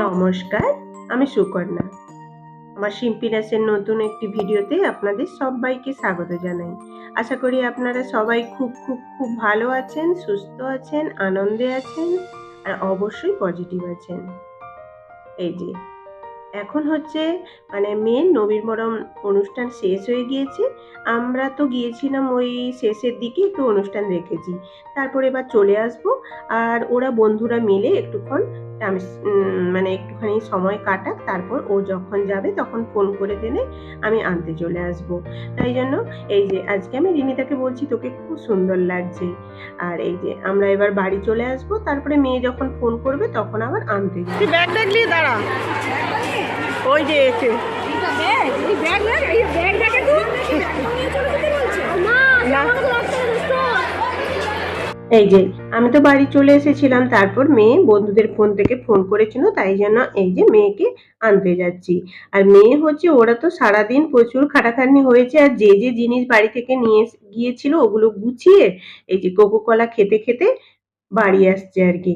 নমস্কার, আমি সুকন্যা। আমার শিম্পিনাসের নতুন একটি ভিডিওতে আপনাদের সবাইকে স্বাগত জানাই। আশা করি আপনারা সবাই খুব খুব খুব ভালো আছেন, সুস্থ আছেন, আনন্দে আছেন, আর অবশ্যই পজিটিভ আছেন। এই যে, এখন হচ্ছে মানে মেন নবীনবরণ অনুষ্ঠান শেষ হয়ে গিয়েছে। আমরা তো গিয়েছিলাম ওই শেষের দিকে একটু অনুষ্ঠান রেখেছি তারপরে এবার চলে আসব, আর ওরা বন্ধুরা মিলে একটুক্ষণ উম, মানে একটুখানি সময় কাটাক তারপর ও যখন যাবে তখন ফোন করে দিলে আমি আনতে চলে আসব। তাই জন্য এই যে আজকে আমি রিনিতাকে বলছি তোকে খুব সুন্দর লাগছে। আর এই যে আমরা এবার বাড়ি চলে আসব তারপরে মেয়ে যখন ফোন করবে তখন আবার আনতে তুই ব্যাগ দেখলি দাঁড়া। ওই যে এসে। না। এই যে আমি তো বাড়ি চলে এসেছিলাম তারপর মেয়ে বন্ধুদের ফোন থেকে ফোন করেছিল তাই জন্য এই যে মেয়েকে আনতে যাচ্ছি। আর মেয়ে হচ্ছে ওরা তো সারাদিন প্রচুর খাটাখাটনি হয়েছে আর যে যে জিনিস বাড়ি থেকে নিয়ে গিয়েছিল ওগুলো গুছিয়ে এই যে কোকো কলা খেতে খেতে বাড়ি আসছে আর কি।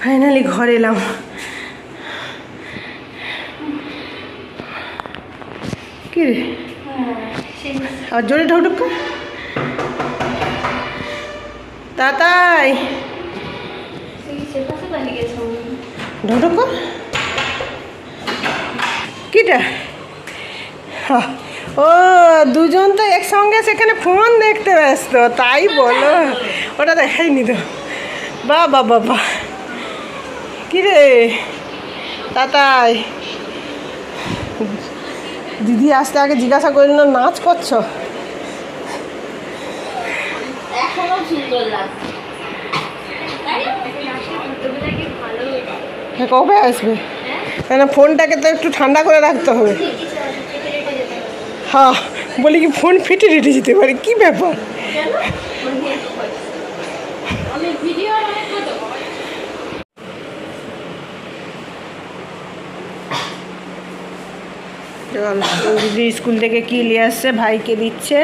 ফাইনালি ঘর এলাম। কি রে? আর জোরে ঢোক তাতাই। কিটা? ও, দুজন তো একসঙ্গে সেখানে ফোন দেখতে ব্যস্ত, তাই বলো। ওটা দেখাইনি তো। বা বা বাবা কিরে? তাতাই। দিদি আসতে আগে জিজ্ঞাসা করল, নাচ করছ? এখনও সুন্দর লাগছে। হ্যাঁ কবে আসবে? কেন ফোনটাকে তো একটু ঠান্ডা করে রাখতে হবে। হ্যাঁ বলি কি ফোন ফেটে রেটে যেতে পারে কি ব্যাপার? স্কুল থেকে কি নিয়ে আসছে ভাইকে দিচ্ছে।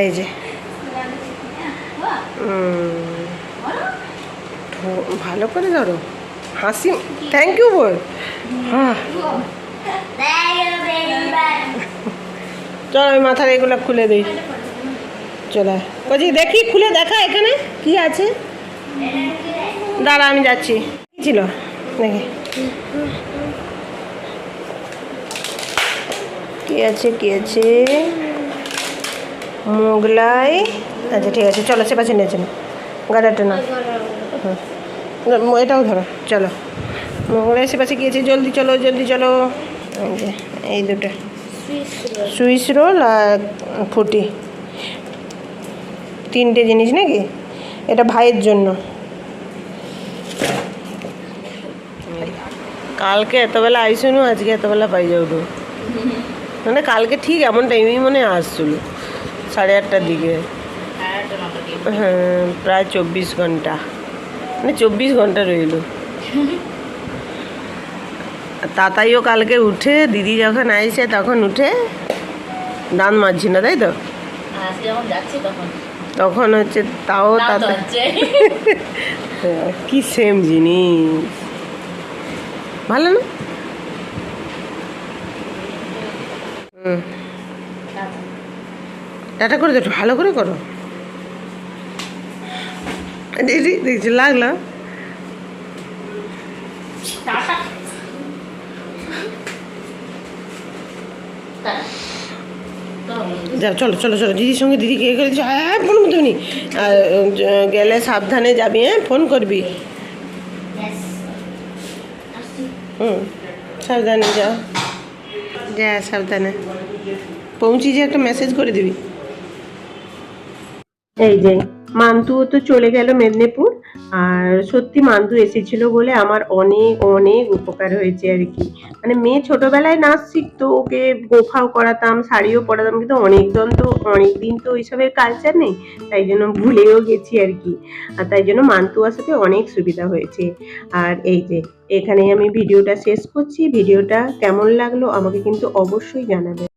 এই যে। ভালো করে ধরো। হাসি। থ্যাংক ইউ বল। হ্যাঁ। চল, আমি মাথার এগুলো খুলে দিই। চলে বলছি দেখি, খুলে দেখা এখানে। কি আছে? দাঁড়া, আমি যাচ্ছি। কি ছিল? দেখি। কি আছে কি আছে? মোগলাই। আচ্ছা ঠিক আছে, চলো সে পাশে নিয়েছে না। এটাও ধরো, চলো। মোগলাই সে পাশে কি জলদি চলো জলদি চলো। এই দুটো। সুইস রোল আর ফুটি। তিনটে জিনিস নাকি? এটা ভাইয়ের জন্য। কালকে এতবেলা আইসুনু, আজকে এতবেলা পাই যাও মানে কালকে ঠিক এমন টাইমেই মনে আসছিল। সাড়ে আটটার দিকে। হ্যাঁ প্রায় চব্বিশ ঘণ্টা। মানে চব্বিশ ঘণ্টা রইল। তাতাইও কালকে উঠে দিদি যখন আইসে তখন উঠে দান মারছি না তাই তো? তখন হচ্ছে তাও তাতা হ্যাঁ, কি সেম জিনিস। ভালো না? হুম। টাটা করে দে একটু ভালো করে করো। দেখছি লাগল। যাও চলো চলো চলো দিদির সঙ্গে দিদিকে এ করে দিচ্ছি হ্যাঁ ফোন করতে নি আর গেলে সাবধানে যাবি হ্যাঁ ফোন করবি। হুম সাবধানে যাও। যা সাবধানে। পৌঁছি যে একটা মেসেজ করে দিবি। এই যে, মান্তুও তো চলে গেল মেদিনীপুর। আর সত্যি মান্তু এসেছিল বলে আমার অনেক অনেক উপকার হয়েছে আর কি। মানে মেয়ে ছোটবেলায় নাচ শিখতো, ওকে গোফাও করাতাম, শাড়িও পরাতাম, কিন্তু অনেকজন তো অনেক দিন তো ওইসবের কালচার নেই, তাই জন্য ভুলেও গেছি আর কি। আর তাই জন্য মান্তু আসাতে অনেক সুবিধা হয়েছে। আর এই যে, এখানেই আমি ভিডিওটা শেষ করছি। ভিডিওটা কেমন লাগল আমাকে কিন্তু অবশ্যই জানাবে।